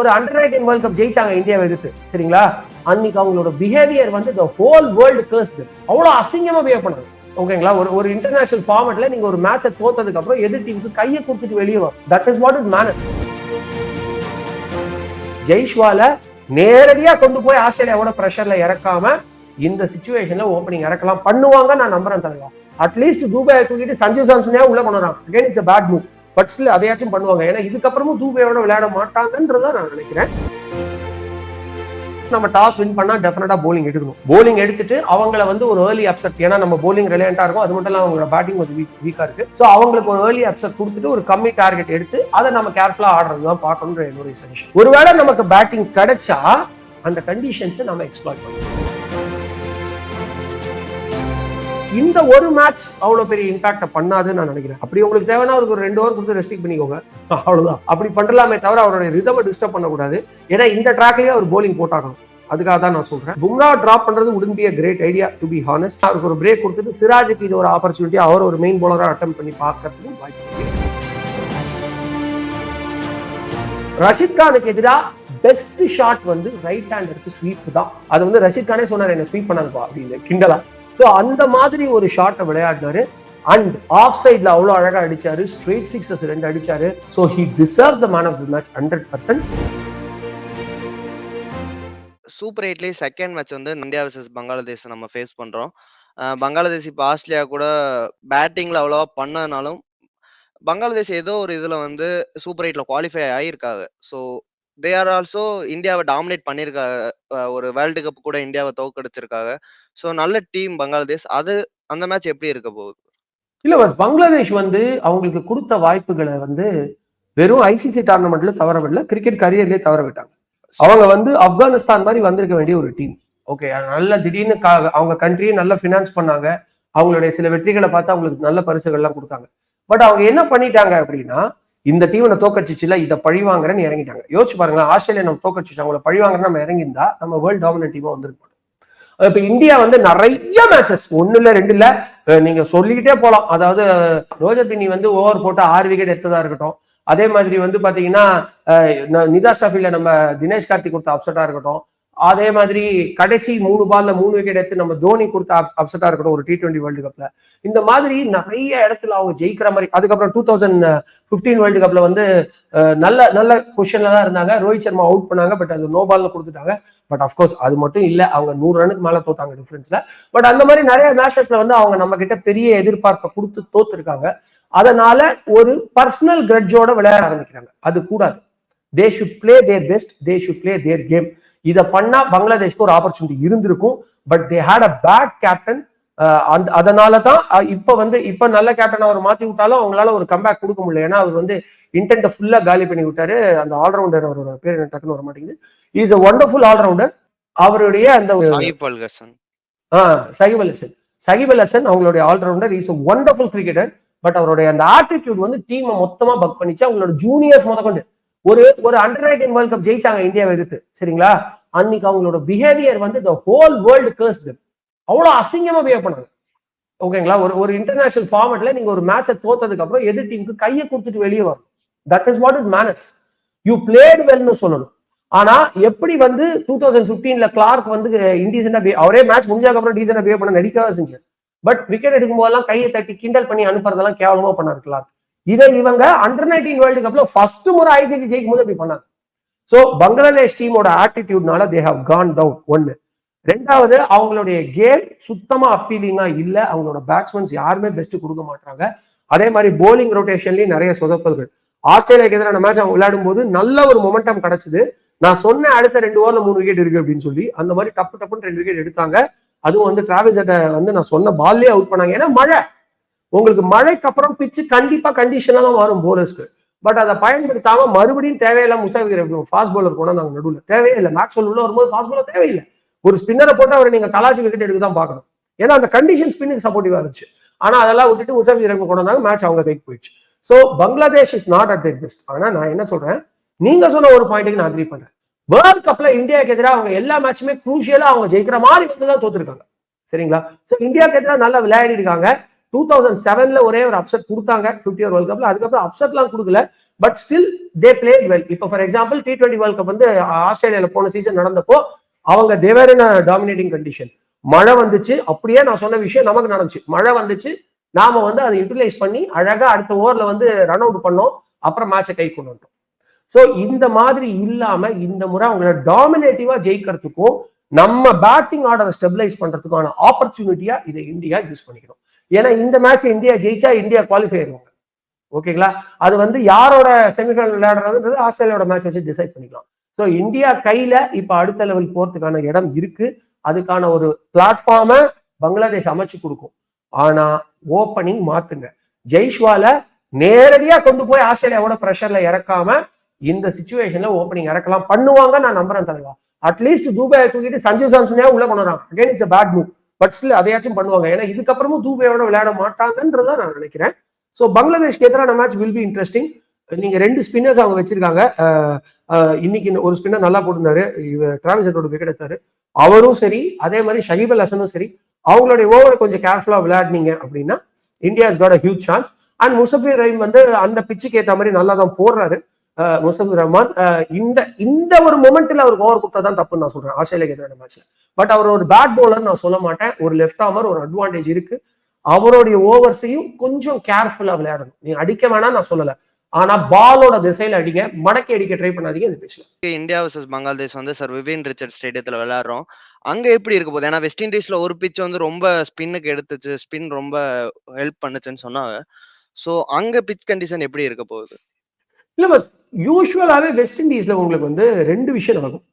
ஒரு under nineteen world cup ஜெயிச்சாங்க இந்தியாவை எதிர்த்து சரிங்களா? அன்னைக்கு அவங்களோட பிஹேவியர் வந்து த ஹோல் வேர்ல்டு கேர்ஸ்டு அவ்வளோ அசிங்கமாக பிஹேவ் பண்ணாங்க. ஓகேங்களா? ஒரு ஒரு இன்டர்நேஷனல் ஃபார்மேட்ல நீங்க ஒரு மேட்சை தோத்ததுக்கு அப்புறம் எதிர் டீமுக்கு கையை கொடுத்துட்டு வெளியே வரும் that is what is manners ஜெய்ஷ்வால நேரடியாக கொண்டு போய் ஆஸ்திரேலியாவோட ப்ரெஷர்ல இறக்காம இந்த சுச்சுவேஷன்ல ஓப்பனிங் இறக்கலாம். பண்ணுவாங்க நான் நம்புறேன் தலைவா. அட்லீஸ்ட் தூபாயை தூக்கிட்டு சஞ்சு சாம்சனையா உள்ள கொண்டு வரான் again it's bad move but still அதையாச்சும் பண்ணுவாங்க. ஏன்னா இதுக்கப்புறமும் தூபாயோட விளையாட மாட்டாங்கன்றத நான் நினைக்கிறேன். நம்ம டாஸ் வின் பண்ணா டெஃபினட்டா போலிங் எடுக்கணும். போலிங் எடுத்துட்டு அவங்கள வந்து ஒரு ஏர்லி அப்செட் ஏன்னா நம்ம போலிங் ரிலையண்டா இருக்கும். அது மட்டும் இல்லாம அவங்களோட பேட்டிங் கொஞ்சம் வீக் வீக்கா இருக்கு. ஸோ அவங்களுக்கு ஒரு ஏர்லி அப்செட் கொடுத்துட்டு ஒரு கம்மி டார்கெட் எடுத்து அதை நம்ம கேர்ஃபுல்லா ஆடுறது தான் பார்க்கணுன்ற என்னுடைய சஜஷன் ஒருவேளை நமக்கு பேட்டிங் கிடைச்சா அந்த கண்டிஷன்ஸை நம்ம எக்ஸ்ப்ளாய்ட் பண்ணணும் இந்த ஒரு மேட்ச் அவ்வளவு பெரிய இம்பாக்ட பண்ணாதுன்னு நான் நினைக்கிறேன். அப்படி உங்களுக்கு தேவைன்னா அவருக்கு ஒரு ரெண்டு ஓவர் கொடுத்து ரெஸ்ட்ரிக் பண்ணிக்கோங்க. அவ்வளவுதான். அப்படி பண்ணலாமே தவிர அவருடைய ரிதமை டிஸ்டர்ப் பண்ணக்கூடாது. ஏன்னா இந்த ட்ராக்லயே அவர் போலிங் போட்டாகணும். அதுக்காக தான் நான் சொல்றேன். பும்ரா டிராப் பண்றது உடன் be great idea to be honest அவருக்கு ஒரு பிரேக் கொடுத்துட்டு சிராஜுக்கு இது ஒரு ஆப்பர்ச்சுனிட்டி அவர் ஒரு மெயின் போலராக அட்டம் பண்ணி பார்க்கறதுக்கும் வாய்ப்பு ரஷித் கானுக்கு எதிராக பெஸ்ட் ஷாட் வந்து ரைட் ஹேண்டருக்கு ஸ்வீப் தான். அது வந்து ரஷித் கானே சொன்னார் என்ன ஸ்வீப் பண்ணாதுப்பா அப்படின்னு. கிண்டலா. ஸோ அந்த மாதிரி ஒரு ஷாட்டை விளையாடினாரு. அண்ட் ஆஃப் சைடில் அவ்வளோ அழகாக அடிச்சாரு. ஸ்ட்ரெயிட் சிக்ஸஸ் ரெண்டு அடிச்சாரு. So he deserve the man of the match hundred percent super எயிட்லேயே second match வந்து இந்தியா வர்சஸ் பங்களாதேஷ் நம்ம ஃபேஸ் பண்ணுறோம் பங்களாதேஷ் இப்போ ஆஸ்திரேலியா கூட பேட்டிங்கில் அவ்வளோவா பண்ணனாலும் பங்களாதேஷ் ஏதோ ஒரு இதில் வந்து சூப்பர் எயிட்டில் குவாலிஃபை ஆகியிருக்காங்க ஸோ தே ஆர் ஆல்சோ இந்தியாவை டாமினேட் பண்ணியிருக்காங்க அஹ் ஒரு வேர்ல்டு கப் கூட இந்தியாவை தோக்கடிச்சிருக்காங்க ஸோ நல்ல டீம் பங்களாதேஷ் அது அந்த மேட்ச் எப்படி இருக்க போகுது? இல்ல பஸ் பங்களாதேஷ் வந்து அவங்களுக்கு கொடுத்த வாய்ப்புகளை வந்து வெறும் ஐசிசி டோர்னமெண்ட்ல தவற விடல கிரிக்கெட் கரியர்லயே தவற விட்டாங்க அவங்க வந்து ஆப்கானிஸ்தான் மாதிரி வந்திருக்க வேண்டிய ஒரு டீம் ஓகே நல்ல திடீர்னு அவங்க கண்ட்ரியை நல்லா ஃபினான்ஸ் பண்ணாங்க. அவங்களுடைய சில வெற்றிகளை பார்த்து அவங்களுக்கு நல்ல பரிசுகள்லாம் கொடுத்தாங்க. பட் அவங்க என்ன பண்ணிட்டாங்க அப்படின்னா இந்த டீம் நான் தோக்கடிச்சிச்சுல இதை பழி வாங்குறேன்னு இறங்கிட்டாங்க. யோசிச்சு பாருங்க ஆஸ்திரேலியா நம்ம தோக்கடிச்சிச்சு அவங்கள பழி வாங்குறேன்னு நம்ம இறங்கியிருந்தா நம்ம வேர்ல்ட் டாமினன்ட் டீமா வந்திருக்கோம் இப்ப இந்தியா வந்து நிறைய மேட்சஸ் ஒண்ணு இல்ல ரெண்டு இல்ல நீங்க சொல்லிக்கிட்டே போலாம். அதாவது ரோஜர் பின்னி வந்து ஓவர் போட்டு ஆறு விக்கெட் எடுத்ததா இருக்கட்டும். அதே மாதிரி வந்து பாத்தீங்கன்னா நிதா ஸ்டாஃபில நம்ம தினேஷ் கார்த்திக் கொடுத்த அப்செட்டா இருக்கட்டும். அதே மாதிரி கடைசி மூணு பால்ல மூணு விக்கெட் எடுத்து நம்ம தோனி கொடுத்த அப்செட்டா இருக்கட்டும் ஒரு டி டுவெண்ட்டி வேர்ல்டு கப்ல இந்த மாதிரி நிறைய இடத்துல அவங்க ஜெயிக்கிற மாதிரி அதுக்கப்புறம் டூ தௌசண்ட் பிப்டீன் வேர்ல்டு கப்ல வந்து நல்ல நல்ல பொசிஷன்ல தான் இருந்தாங்க. ரோஹித் சர்மா அவுட் பண்ணாங்க பட் அது நோ பால்ல கொடுத்துட்டாங்க. பட் அஃப்கோர்ஸ் அது மட்டும் இல்ல அவங்க நூறு ரனுக்கு மேல தோத்தாங்க டிஃபரன்ஸ்ல பட் அந்த மாதிரி நிறைய மேட்சஸ்ல வந்து அவங்க நம்ம கிட்ட பெரிய எதிர்பார்ப்பை கொடுத்து தோத்துருக்காங்க. அதனால ஒரு பர்சனல் கிரட்ஜோட விளையாட ஆரம்பிக்கிறாங்க. அது கூடாது. They should play their best they should play their game இதை பண்ணா பங்களாதேஷ்க்கு ஒரு ஆப்பர்ச்சுனிட்டி இருந்திருக்கும் but they had a bad captain அந்த அதனால தான் இப்ப வந்து இப்ப நல்ல கேப்டன் அவர் மாத்தி விட்டாலும் அவங்களால ஒரு கம்பேக் கொடுக்க முடியல. ஏன்னா அவர் வந்து இன்டென்ட்டை ஃபுல்லா காலி பண்ணி விட்டாரு. அந்த ஆல்ரவுண்டர் அவரோட பேர் என்ன டக்குன்னு வர மாட்டேங்குது. இஸ் a ஒண்டர்ஃபுல் ஆல்ரவுண்டர் அவருடைய அந்த அல்கசன் சகிப் அல் ஹசன். சகிப் அல் ஹசன். அவங்களுடைய allrounder is wonderful cricketer but அவருடைய அந்த ஆட்டிடியூட் வந்து டீமை மொத்தமா பக் பண்ணிச்சு. அவங்களோட ஜூனியர்ஸ் முதற்கொண்டு ஒரு ஒரு அண்டர் நைன்டீன் வேர்ல்ட் கப் ஜெயிச்சாங்க இந்தியாவை எதிர்த்து சரிங்களா? அன்னைக்கு அவங்களோட பிஹேவியர் வந்து த ஹோல் வேர்ல்டு கேர்ஸ் அவ்வளவு அசிங்கமா பிஹேவ் பண்ணாங்க. ஓகேங்களா? ஒரு ஒரு இன்டர்நேஷனல் ஃபார்மேட்ல நீங்க ஒரு மேட்சை தோத்ததுக்கு அப்புறம் எதிர் டீமுக்கு கையை கொடுத்துட்டு வெளியே வரணும். That is what is manners you played வெல்னு சொல்லணும். ஆனா எப்படி வந்து டூ தௌசண்ட் பிப்டீன்ல கிளார்க் வந்து இன்டீசென்டா அவரே மேட்ச் முடிஞ்சதுக்கு அப்புறம் டீசென்டா பிஹேவ் பண்ண நடிக்கவே செஞ்சார். பட் விக்கெட் எடுக்கும் போதெல்லாம் கையை தட்டி கிண்டல் பண்ணி அனுப்புறதெல்லாம் கேவலமா பண்ணார் கிளார்க் இதை இவங்க அண்டர் நைன்டீன் வேர்ல்டு கப்ல ஃபர்ஸ்ட் முறை ஐசிசி ஜெயிக்கும் போது அப்படி பண்ணாங்க. ஸோ பங்களாதேஷ் டீமோட ஆட்டிடியூட்னால தே ஹவ் கான் டவுன் ஒன்னு ரெண்டாவது அவங்களுடைய கேம் சுத்தமா அப்பீலிங்கா இல்ல. அவங்களோட பேட்ஸ்மேன்ஸ் யாருமே பெஸ்ட் கொடுக்க மாட்டாங்க அதே மாதிரி போலிங் ரொட்டேஷன்லயும் நிறைய சொதப்பல்கள். ஆஸ்திரேலியாக்கு எதிரான மேட்ச் அவங்க விளையாடும் போது நல்ல ஒரு மொமெண்டம் கிடைச்சது. நான் சொன்ன அடுத்த ரெண்டு ஓவர்ல மூணு விக்கெட் இருக்கு அப்படின்னு சொல்லி அந்த மாதிரி டப்பு டப்புன்னு ரெண்டு விக்கெட் எடுத்தாங்க. அதுவும் வந்து டிராவல்ஸ் வந்து நான் சொன்ன பால்லே அவுட் பண்ணாங்க. ஏன்னா மழை. உங்களுக்கு மழைக்கு அப்புறம் பிச்சு கண்டிப்பா கண்டிஷனெல்லாம் தான் வரும் போலர்ஸ்க்கு பட் அதை பயன்படுத்தாம மறுபடியும் தேவையில்லாம முஸ்தாபிகர் ஃபாஸ்ட் பாலர் போனா நாங்க நடுவில். தேவையே இல்லை. மேக்ஸ்வெல் உள்ள வரும்போது ஃபாஸ்ட் பாலர் தேவையில்லை ஒரு ஸ்பின்னரை போட்டு அவரை நீங்க கலாச்சி விக்கெட் எடுக்க தான் பார்க்கணும். ஏன்னா அந்த கண்டிஷன் ஸ்பின்னுக்கு சப்போர்ட்டிவா இருந்துச்சு. ஆனா அதெல்லாம் விட்டுட்டு முஸ்தாபிகர் கொண்டு வந்தாங்க. மேட்ச் அவங்க கைக்கு போயிடுச்சு. So Bangladesh is not at their best ஆனா நான் என்ன சொல்றேன்? நீங்க சொன்ன ஒரு பாயிண்ட்டுக்கு நான் அக்ரி பண்றேன். வேர்ல்ட் கப்ல இந்தியாவுக்கு எதிராக அவங்க எல்லா மேட்சுமே குரூஷியலா அவங்க ஜெயிக்கிற மாதிரி வந்து தான் தோத்துருக்காங்க. சரிங்களா? ஸோ இந்தியாவுக்கு எதிராக நல்லா விளையாடி இருக்காங்க டூ தௌசண்ட் செவன்ல ஒரே ஒரு அப்செட் கொடுத்தாங்க ஃபிஃப்டி ஓவர் வேர்ல்ட் கப்ல அதுக்கப்புறம் அப்செட்லாம் கொடுக்கல but still they play well இப்போ for example T twenty world cup வந்து ஆஸ்திரேலியால போன சீசன் நடந்தப்போ அவங்க தேவர் இன் டாமினேட்டிங் கண்டிஷன் மழை வந்துச்சு. அப்படியே நான் சொன்ன விஷயம் நமக்கு நடந்துச்சு. மழை வந்துச்சு. நாம வந்து அதை யூட்டிலைஸ் பண்ணி அழகா அடுத்த ஓவர்ல வந்து ரன் அவுட் பண்ணோம். அப்புறம் மேட்சை கை கொண்டு வந்துட்டோம். ஸோ இந்த மாதிரி இல்லாம இந்த முறை அவங்கள டாமினேட்டிவா ஜெயிக்கிறதுக்கும் நம்ம பேட்டிங் ஆர்டரை ஸ்டெபிலைஸ் பண்றதுக்கான ஆப்பர்ச்சுனிட்டியா இதை இந்தியா யூஸ் பண்ணிக்கணும். ஏன்னா இந்த மேட்ச் இந்தியா ஜெயிச்சா இந்தியா குவாலிஃபை ஆயிருவாங்க. ஓகேங்களா அது வந்து யாரோட செமிஃபைனல் விளையாடுறதுன்றது ஆஸ்திரேலியாவோட மேட்ச் வச்சு டிசைட் பண்ணிக்கலாம். ஸோ இந்தியா கையில இப்ப அடுத்த லெவல் போறதுக்கான இடம் இருக்கு. அதுக்கான ஒரு பிளாட்ஃபார்மை பங்களாதேஷ் அமைச்சு கொடுக்கும். ஆனா ஓப்பனிங் மாத்துங்க. ஜெய்ஷ்வால நேரடியா கொண்டு போய் ஆஸ்திரேலியாவோட ப்ரெஷர்ல இறக்காம இந்த சுச்சுவேஷன்ல ஓப்பனிங் இறக்கலாம். பண்ணுவாங்க நான் நம்புறேன் தலைவா. அட்லீஸ்ட் தூபாயை தூக்கிட்டு சஞ்சு சாம்சனே உள்ள கொண்டு வராங்க. Again it's bad move but still அதையாச்சும் பண்ணுவாங்க. ஏன்னா இதுக்கப்புறமும் தூபாயோட விளையாட மாட்டாங்கன்றதான் நான் நினைக்கிறேன். ஸோ பங்களாதேஷ்க்கு எதிரான மேட்ச் வில் பி இன்ட்ரெஸ்டிங் நீங்க ரெண்டு ஸ்பின்னர்ஸ் அவங்க வச்சிருக்காங்க. இன்னைக்கு ஒரு ஸ்பின்னர் நல்லா போட்டிருந்தாரு. டிராவிஸ் ஹெட்டோட விக்கெட் எடுத்தாரு. அவரும் சரி அதே மாதிரி ஷகிப் அல் ஹசனும் சரி அவங்களுடைய ஓவரை கொஞ்சம் கேர்ஃபுல்லா விளையாடினீங்க அப்படின்னா India is got a huge chance and Mushfiqur Rahim வந்து அந்த பிச்சுக்கு ஏற்ற மாதிரி நல்லா தான் போடுறாரு. அஹ், ரஹ்மான் இந்த இந்த ஒரு மொமெண்ட்ல அவருக்கு ஓவர் கொடுத்தா தான் தப்புன்னு நான் சொல்றேன். ஆஸ்திரேலியாக்கு எதிரான மேட்ச்ல பட் அவர் ஒரு பேட் பவுலர் நான் சொல்ல மாட்டேன். ஒரு லெஃப்ட் ஆமர் ஒரு அட்வான்டேஜ் இருக்கு. அவருடைய ஓவர்ஸையும் கொஞ்சம் கேர்ஃபுல்லா விளையாடணும். நீங்க அடிக்க வேணாம் நான் சொல்லல. ஆனா பாலோட திசையில அடிங்க மடக்கி அடிக்க ட்ரை பண்ணாதீங்க இந்த பேசல. இந்தியா வர்சஸ் பங்களாதேஷ் வந்து சார் விவின் ரிச்சர்ட் ஸ்டேடியத்துல விளையாடுறோம். அங்க எப்படி இருக்க போகுது? ஏன்னா வெஸ்ட் இண்டீஸ்ல ஒரு பிச் வந்து ரொம்ப ஸ்பின்னுக்கு எடுத்துச்சு. ஸ்பின் ரொம்ப ஹெல்ப் பண்ணுச்சுன்னு சொன்னாங்க. ஸோ அங்க பிச் கண்டிஷன் எப்படி இருக்க போகுது? இல்ல பஸ் யூஸ்வலாவே வெஸ்ட் இண்டீஸ்ல உங்களுக்கு வந்து ரெண்டு விஷயம் நடக்கும்.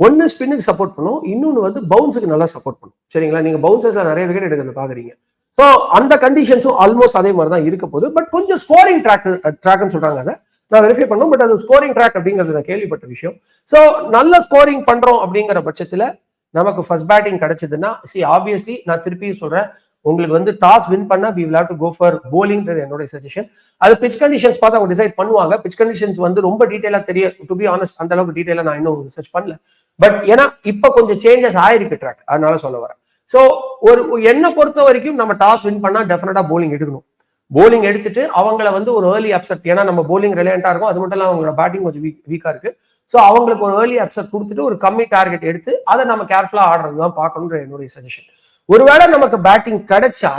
ஒன்னு ஸ்பின்னுக்கு சப்போர்ட் பண்ணும். இன்னொன்னு வந்து பவுன்ஸுக்கு நல்லா சப்போர்ட் பண்ணும். சரிங்களா? நீங்க பவுன்சர்ஸ்ல நிறைய விக்கெட் எடுக்கிறத பாக்குறீங்க. ஸோ அந்த கண்டிஷன்ஸும் ஆல்மோஸ்ட் அதே மாதிரி தான் இருக்க போகுது. பட் கொஞ்சம் ஸ்கோரிங் ட்ராக் ட்ராக்னு சொல்றாங்க அதை. நான் வெரிஃபை பண்ணோம் பட் அது ஸ்கோரிங் ட்ராக் அப்படிங்கிறது நான் கேள்விப்பட்ட விஷயம். ஸோ நல்ல ஸ்கோரிங் பண்றோம் அப்படிங்கிற பட்சத்துல நமக்கு ஃபர்ஸ்ட் பேட்டிங் கிடைச்சதுன்னா சி ஆப்வியஸ்லி நான் திருப்பியும் சொல்றேன். உங்களுக்கு வந்து டாஸ் வின் பண்ணா we will to go for போலிங்ன்றது என்னோட சஜஷன் அது பிச் கண்டிஷன்ஸ் பார்த்து அவங்க டிசைட் பண்ணுவாங்க. பிச் கண்டிஷன்ஸ் வந்து ரொம்ப டீட்டெயிலாக தெரிய டு பி ஆனஸ்ட் அந்த அளவுக்கு டீட்டெயிலாக நான் இன்னும் ரிசர்ச் பண்ணல. பட் ஏன்னா இப்போ கொஞ்சம் சேஞ்சஸ் ஆயிருக்கு ட்ராக் அதனால சொல்ல வரேன். ஸோ ஒரு என்னை பொறுத்த வரைக்கும் நம்ம டாஸ் வின் பண்ணா டெஃபினட்டா போலிங் எடுக்கணும். போலிங் எடுத்துட்டு அவங்கள வந்து ஒரு ஏர்லி அப்செட் ஏன்னா நம்ம போலிங் ரிலையண்டா இருக்கும். அது மட்டும் இல்லாம அவங்களோட பேட்டிங் கொஞ்சம் வீக் வீக்கா இருக்கு. ஸோ அவங்களுக்கு ஒரு ஏர்லி அப்செட் கொடுத்துட்டு ஒரு கம்மி டார்கெட் எடுத்து அதை நம்ம கேர்ஃபுல்லா ஆடுறது தான் பார்க்கணுன்ற என்னுடைய சஜஷன் ஒருவேளை நமக்கு பேட்டிங் கிடைச்சா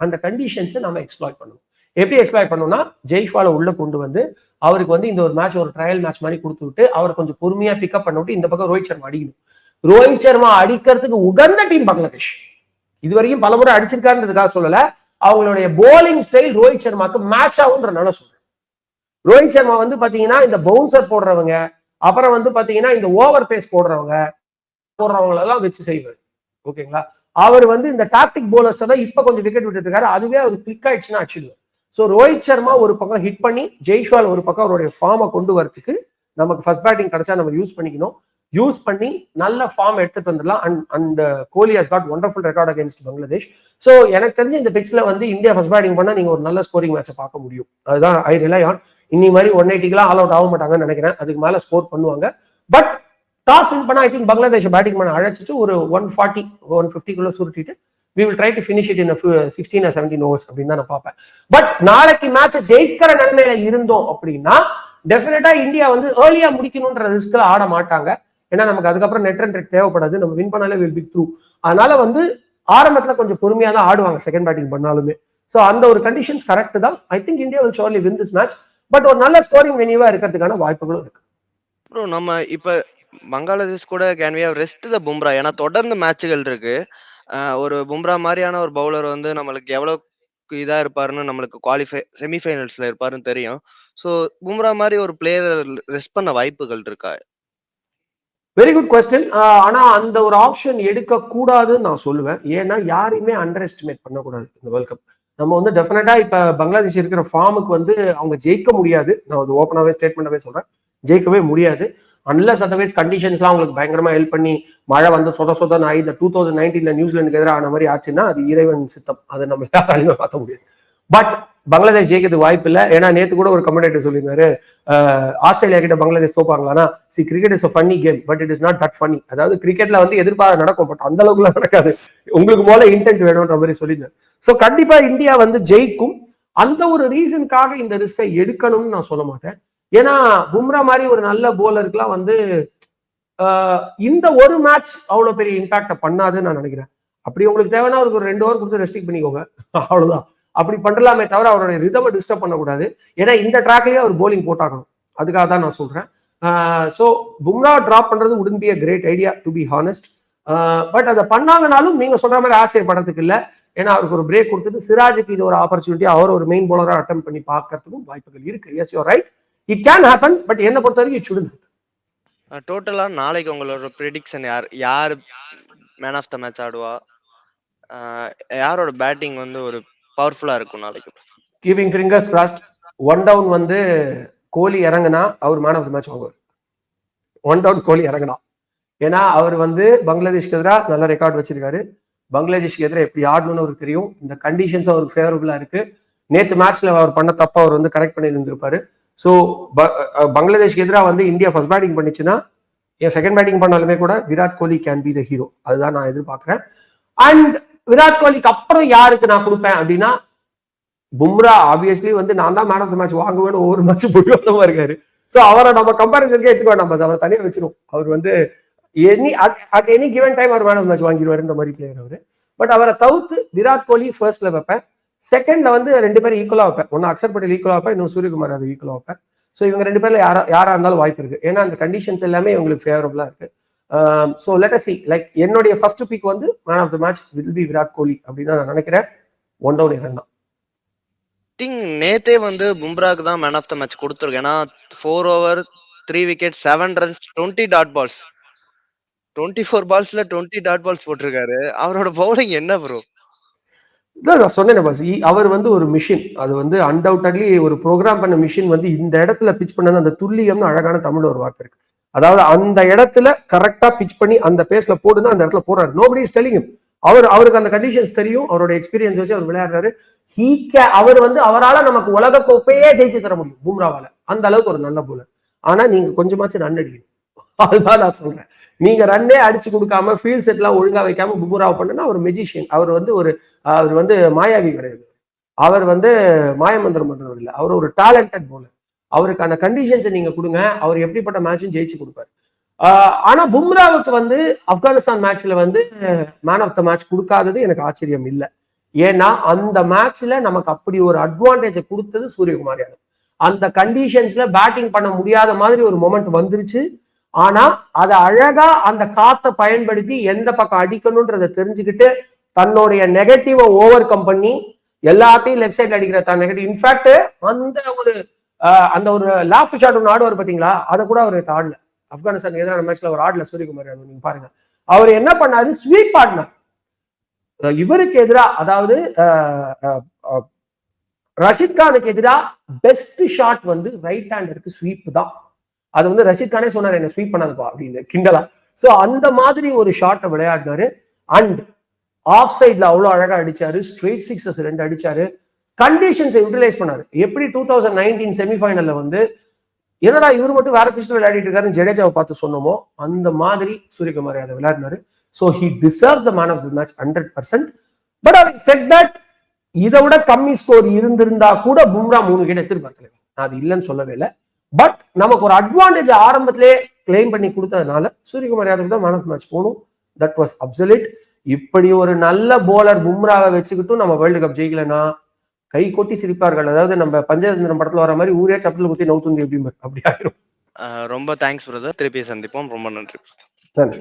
அந்த கண்டிஷன்ஸை நம்ம எக்ஸ்ப்ளாய்ட் பண்ணணும் எப்படி எக்ஸ்ப்ளாய்ட் பண்ணோம்னா ஜெய்ஷ்வாலை உள்ள கொண்டு வந்து அவருக்கு வந்து இந்த ஒரு மேட்ச் ஒரு ட்ரையல் மேட்ச் மாதிரி கொடுத்து விட்டு அவர் கொஞ்சம் பொறுமையா பிக்கப் பண்ண விட்டு இந்த பக்கம் ரோஹித் சர்மா அடிக்கணும். ரோஹித் சர்மா அடிக்கிறதுக்கு உகந்த டீம் பங்களாதேஷ். இது வரைக்கும் பலமுறை அடிச்சிருக்காருன்றதுக்காக சொல்லல. அவங்களுடைய போலிங் ஸ்டைல் ரோஹித் சர்மாக்கு மேட்ச் ஆகுன்றனால சொல்றேன். ரோஹித் சர்மா வந்து பாத்தீங்கன்னா இந்த பவுன்சர் போடுறவங்க அப்புறம் வந்து பாத்தீங்கன்னா இந்த ஓவர் பேஸ் போடுறவங்க போடுறவங்களெல்லாம் வச்சு செய்வார். ஓகேங்களா? அவர் வந்து இந்த டாக்டிக் போலர்ஸ்ட தான் இப்ப கொஞ்சம் விக்கெட் விட்டுட்டு இருக்காரு. அதுவே அவர் கிளிக் ஆயிடுச்சுன்னா அடிச்சிடுவார் ஸோ ரோஹித் சர்மா ஒரு பக்கம் ஹிட் பண்ணி ஜெய்ஷ்வால் ஒரு பக்கம் அவருடைய ஃபார்மை கொண்டு வரதுக்கு நமக்கு ஃபர்ஸ்ட் பேட்டிங் கிடைச்சா நம்ம யூஸ் பண்ணிக்கணும். யூஸ் பண்ணி நல்ல ஃபார்ம் எடுத்துட்டு வந்துடலாம். And and Kohli has got wonderful record against Bangladesh so எனக்கு தெரிஞ்ச இந்த பிக்ஸ்ல வந்து இந்தியா ஃபர்ஸ்ட் பேட்டிங் பண்ணால் நீங்கள் ஒரு நல்ல ஸ்கோரிங் மேட்சை பார்க்க முடியும். அதுதான் ஐ ரிலை ஆன் இன்னி மாதிரி ஒன் எயிட்டிக்கெல்லாம் ஆல் அவுட் ஆக மாட்டாங்கன்னு நினைக்கிறேன். அதுக்கு மேலே ஸ்கோர் பண்ணுவாங்க. பட் டாஸ் வின் பண்ண ஐ திங்க் பங்களாதேஷ் பேட்டிங் பண்ண அழைச்சிட்டு ஒரு ஒன் ஃபார்ட்டி ஒன் ஃபிஃப்டிக்குள்ள சுருட்டிட்டு we will try to finish it in sixteen seventeen overs அப்படின்னு தான் நான் பார்ப்பேன். பட் நாளைக்கு மேட்சை ஜெயிக்கிற நிலைமையில இருந்தோம் அப்படின்னா டெஃபினட்டா இந்தியா வந்து ஏர்லியா முடிக்கணுன்ற ரிஸ்க்ல ஆட மாட்டாங்க. ஏன்னா நமக்கு அதுக்கப்புறம் நெட் ரன் ரேட் தேவைப்படாது. நம்ம வின் பண்ணாலே வில் பிக் த்ரூ அதனால வந்து ஆரம்பத்துல கொஞ்சம் பொறுமையா தான் ஆடுவாங்க செகண்ட் பேட்டிங் பண்ணாலுமே. ஸோ அந்த ஒரு கண்டிஷன்ஸ் கரெக்ட் தான். I think India will surely win this match but ஒரு நல்ல ஸ்கோரிங் வெனியூவா இருக்கிறதுக்கான வாய்ப்புகளும் இருக்கு. ப்ரோ நம்ம இப்ப பங்களாதேஷ் கூட can we have rest the Bumrah ஏன்னா தொடர்ந்து மேட்சுகள் இருக்கு. அஹ் ஒரு பும்ரா மாதிரியான ஒரு பவுலர் வந்து நம்மளுக்கு எவ்வளவு இதா இருப்பாருன்னு நம்மளுக்கு குவாலிஃபை செமிஃபைனல்ஸ்ல இருப்பாருன்னு தெரியும். ஸோ பும்ரா மாதிரி ஒரு பிளேயர் ரெஸ்ட் பண்ண வாய்ப்புகள் இருக்கா? வெரி குட் கொஸ்டின் ஆனா அந்த ஒரு ஆப்ஷன் எடுக்க கூடாதுன்னு நான் சொல்லுவேன். ஏன்னா யாரையுமே அண்டர் எஸ்டிமேட் பண்ணக்கூடாது இந்த வேர்ல்ட் கப் நம்ம வந்து டெஃபினட்டா இப்ப பங்களாதேஷ் இருக்கிற ஃபார்முக்கு வந்து அவங்க ஜெயிக்க முடியாது. நான் அது ஓப்பனாவே ஸ்டேட்மெண்டாவே சொல்றேன். ஜெயிக்கவே முடியாது. அன்லஸ் அதர்வைஸ் கண்டிஷன்ஸ்லாம் அவங்களுக்கு பயங்கரமா ஹெல்ப் பண்ணி மழை வந்து சொத சொதன் ஆகி இந்த டூ தௌசண்ட் நைன்டீனில் நியூசிலாந்துக்கு எதிராக ஆன மாதிரி ஆச்சுன்னா அது இறைவன் சித்தம். அதை நம்ம யாராலையுமே பார்த்த முடியாது. பட் பங்களாதேஷ் ஜெயிக்கிறதுக்கு வாய்ப்பு இல்லை. ஏன்னா நேத்து கூட ஒரு கமெண்டேட்டர் சொல்லியிருந்தாரு ஆஸ்திரேலியா கிட்ட Bangladesh தோப்பாங்களானா see cricket is funny game but it is not that funny அதாவது கிரிக்கெட்ல வந்து எதிர்பார்க்க நடக்கும் பட் அந்த அளவுக்குலாம் நடக்காது. உங்களுக்கு போல இன்டென்ட் வேணும்ன்ற மாதிரி சொல்லியிருந்தார். ஸோ கண்டிப்பா இந்தியா வந்து ஜெயிக்கும். அந்த ஒரு ரீசனுக்காக இந்த ரிஸ்கை எடுக்கணும்னு நான் சொல்ல மாட்டேன். ஏன்னா பும்ரா மாதிரி ஒரு நல்ல போலருக்குலாம் வந்து இந்த ஒரு மேட்ச் அவ்வளோ பெரிய இம்பாக்ட பண்ணாதுன்னு நான் நினைக்கிறேன். அப்படி உங்களுக்கு தேவைன்னா அவருக்கு ஒரு ரெண்டு ஓவர் கொடுத்து ரெஸ்ட்ரிக் பண்ணிக்கோங்க. அவ்வளவுதான். அப்படி பண்ணலாமே தவிர அவருடைய ரிதமை டிஸ்டர்ப் பண்ணக்கூடாது. ஏன்னா இந்த ட்ராக்லயே அவர் போலிங் போட்டாகணும். அதுக்காக தான் நான் சொல்றேன். ஸோ பும்ரா டிராப் பண்றது உடன் be a great idea to be honest but அதை பண்ணாங்கனாலும் நீங்க சொல்ற மாதிரி ஆச்சரியப்படத்துக்கு இல்லை. ஏன்னா அவருக்கு ஒரு பிரேக் கொடுத்துட்டு சிராஜுக்கு இது ஒரு ஆப்பர்ச்சுனிட்டி அவர் ஒரு மெயின் போலராக அட்டம் பண்ணி பார்க்கறதுக்கும் வாய்ப்புகள் இருக்கு. Yes you right it can happen but என்ன பொறுத்த வரைக்கும் இட் சுடன் டோட்டலா நாளைக்கு உங்களோட ப்ரிடிக்ஷன் யார் யார் மேன் ஆஃப் த மேட்ச் ஆடுவா? யாரோட பேட்டிங் வந்து ஒரு பவர்ஃபுல்லா இருக்கும் நாளைக்கு? Keeping fingers crossed one down வந்து கோலி இறங்குனா அவர் மேன் ஆஃப் த மேட்ச் வாங்குவார். ஒன் டவுன் கோலி இறங்குனா. ஏன்னா அவர் வந்து பங்களாதேஷ்க்கு எதிராக நல்ல ரெக்கார்ட் வச்சிருக்காரு. பங்களாதேஷ்க்கு எதிராக எப்படி ஆடணும்னு அவருக்கு தெரியும். இந்த கண்டிஷன்ஸ் அவருக்கு ஃபேவரபிளா இருக்கு. நேத்து மேட்ச்ல அவர் பண்ண தப்ப அவர் வந்து கரெக்ட் பண்ணி இருந்திருப்பாரு ஸோ பங்களாதேஷ்க்கு எதிராக வந்து இந்தியா ஃபர்ஸ்ட் பேட்டிங் பண்ணிச்சுன்னா என் செகண்ட் பேட்டிங் பண்ணாலுமே கூட Virat Kohli can be the hero அதுதான் நான் எதிர்பார்க்குறேன். அண்ட் விராட் கோலிக்கு அப்புறம் யாருக்கு நான் கொடுப்பேன் அப்படின்னா பும்ரா ஆப்வியஸ்லி வந்து நான் தான் மேன் ஆஃப் த மேட்ச் வாங்குவேன்னு ஒவ்வொரு மேட்ச் போய் இருக்காரு. ஸோ அவரை நம்ம கம்பாரிசனுக்கே எடுத்துக்கோ நம்ம அவரை தனியாக வச்சிரும் அவர் வந்து any at any given time our man of match வாங்கிடுவாருன்ற மாதிரி பிளேயர் அவர். பட் அவரை தவிர்த்து விராட் கோலி ஃபர்ஸ்ட்ல வைப்பேன். செகண்ட்ல வந்து ரெண்டு பேரும் ஈக்குவலா வைப்பேன். ஒன்னு அக்சர் பட்டேல் ஈக்குவலா வைப்பேன் இன்னும் சூரியகுமார் அது ஈக்குவலா வைப்பேன். ஸோ இவங்க ரெண்டு பேர்ல யாரா யாரா இருந்தாலும் வாய்ப்பு இருக்கு. ஏன்னா அந்த கண்டிஷன்ஸ் எல்லாமே இவங்களுக்கு ஃபேவரபிளா இருக்கு. ஸோ லெட் சி லைக் என்னுடைய ஃபர்ஸ்ட் பிக் வந்து man of the match will be Virat Kohli அப்படின்னு நான் நினைக்கிறேன். ஒன் டவுன் இரண்டாம் திங் நேத்தே வந்து பும்ராக்கு தான் மேன் ஆஃப் த மேட்ச் கொடுத்துருக்கேன். ஏன்னா four over three wicket seven runs twenty dot balls twenty four பால்ஸ்ல twenty dot balls போட்டிருக்காரு. அவரோட பவுலிங் என்ன ப்ரோ நான் சொன்னேன் பாஸ் அவர் வந்து ஒரு மிஷின் அது வந்து அன்டவுட்லி ஒரு ப்ரோக்ராம் பண்ண மிஷின் வந்து இந்த இடத்துல பிச் பண்ணது அந்த துல்லியம்னு அழகான தமிழ் ஒரு வார்த்தை இருக்கு. அதாவது அந்த இடத்துல கரெக்டா பிச் பண்ணி அந்த பேஸ்ல போடுனா அந்த இடத்துல போறாரு நோபடி இஸ் டெலிங் அவர் அவருக்கு அந்த கண்டிஷன்ஸ் தெரியும். அவரோட எக்ஸ்பீரியன்ஸ் வச்சு அவர் விளையாடுறாரு. ஹீ கே அவர் வந்து அவரால நமக்கு உலக கோப்பையே ஜெயிச்சு தர முடியும். பும்ராவால. அந்த அளவுக்கு ஒரு நல்ல போலர் ஆனா நீங்க கொஞ்சமாச்சும் ரன் அடிக்கணும். அதுதான் நான் சொல்றேன். நீங்க ரன்னே அடிச்சு கொடுக்காம ஃபீல்ட் செட்லாம் ஒழுங்கா வைக்காம பும்ராவை பண்ணுனா அவர் மெஜிஷியன் அவர் வந்து ஒரு அவர் வந்து மாயாவி கிடையாது. அவர் வந்து மாயமந்திரம் பண்றவர் இல்லை. அவர் ஒரு டேலண்டட் போலர் அவருக்கான கண்டிஷன்ஸை நீங்க கொடுங்க. அவர் எப்படிப்பட்ட மேட்சும் ஜெயிச்சு கொடுப்பாரு. ஆஹ் ஆனா பும்ராவுக்கு வந்து ஆப்கானிஸ்தான் மேட்ச்ல வந்து மேன் ஆஃப் த மேட்ச் கொடுக்காதது எனக்கு ஆச்சரியம் இல்லை. ஏன்னா அந்த மேட்ச்ல நமக்கு அப்படி ஒரு அட்வான்டேஜை கொடுத்தது சூரியகுமார் யாதவ். அந்த கண்டிஷன்ஸ்ல பேட்டிங் பண்ண முடியாத மாதிரி ஒரு மொமெண்ட் வந்துருச்சு. ஆனா அதை அழகா அந்த காத்தை பயன்படுத்தி எந்த பக்கம் அடிக்கணும்ன்றத தெரிஞ்சுக்கிட்டு தன்னுடைய நெகட்டிவை ஓவர் கம் பண்ணி எல்லாத்தையும் லெஃப்ட் சைட்ல அடிக்கிற தான் நெகட்டிவ் இன்ஃபேக்ட் அந்த ஒரு அந்த ஒரு லாஃப்ட் ஷாட் ஒன்று ஆடுவார் பார்த்தீங்களா அதை கூட அவர் ஆடல. ஆப்கானிஸ்தான் எதிரான மேட்ச்ல ஒரு ஆடல சூரியகுமார் அது நீங்க பாருங்க. அவர் என்ன பண்ணாரு? ஸ்வீப் ஆடினார் இவருக்கு எதிரா அதாவது ரஷித் கானுக்கு எதிரா பெஸ்ட் ஷாட் வந்து ரைட் ஹேண்டருக்கு ஸ்வீப் தான். அது வந்து ரஷித் கானே சொன்னார் என்ன ஸ்வீப் பண்ணாதப்பா அப்படின்னு கிண்டலா. சோ அந்த மாதிரி ஒரு ஷாட்டை விளையாடினாரு. அண்ட் ஆஃப் சைட்ல அவ்வளவு அழகா அடிச்சாரு ஸ்ட்ரெயிட் சிக்ஸஸ் ரெண்டு அடிச்சாரு. கண்டிஷன்ஸை யூட்டிலைஸ் பண்ணாரு. எப்படி டூ தௌசண்ட் நைன்டீன் செமிஃபைனல்ல வந்து என்னடா இவர் மட்டும் வேற பிஸ்ட் விளையாடிட்டு இருக்காருன்னு ஜடேஜாவை பார்த்து சொன்னோமோ அந்த மாதிரி Suryakumar Yadav விளையாடினாரு. So he deserve the man of the match hundred percent but our said that இதை விட கம்மி ஸ்கோர் இருந்திருந்தா கூட பும்ரா மூணு விக்கெட் எடுத்திருப்பார் தலைவர். நான் அது இல்லைன்னு சொல்லவே இல்லை. பட் நமக்கு ஒரு அட்வான்டேஜ் ஆரம்பத்திலே கிளைம் பண்ணி கொடுத்ததுனால சூரியகுமார் யாதவ் தான் மேன் ஆஃப் மேட்ச் போகணும் தட் வாஸ் அப்சலிட் இப்படி ஒரு நல்ல போலர் பும்ராவை வச்சுக்கிட்டும் நம்ம வேர்ல்டு கப் ஜெயிக்கலன்னா கை கொட்டி சிரிப்பார்கள். அதாவது நம்ம பஞ்சதந்திரம் படத்துல வர மாதிரி ஊரே சப்பத்தில் குத்தி நவுத்துந்தி எப்படி அப்படி ஆயிரும். ரொம்ப தேங்க்ஸ் பிரதர் திருப்பி சந்திப்போம். ரொம்ப நன்றி நன்றி.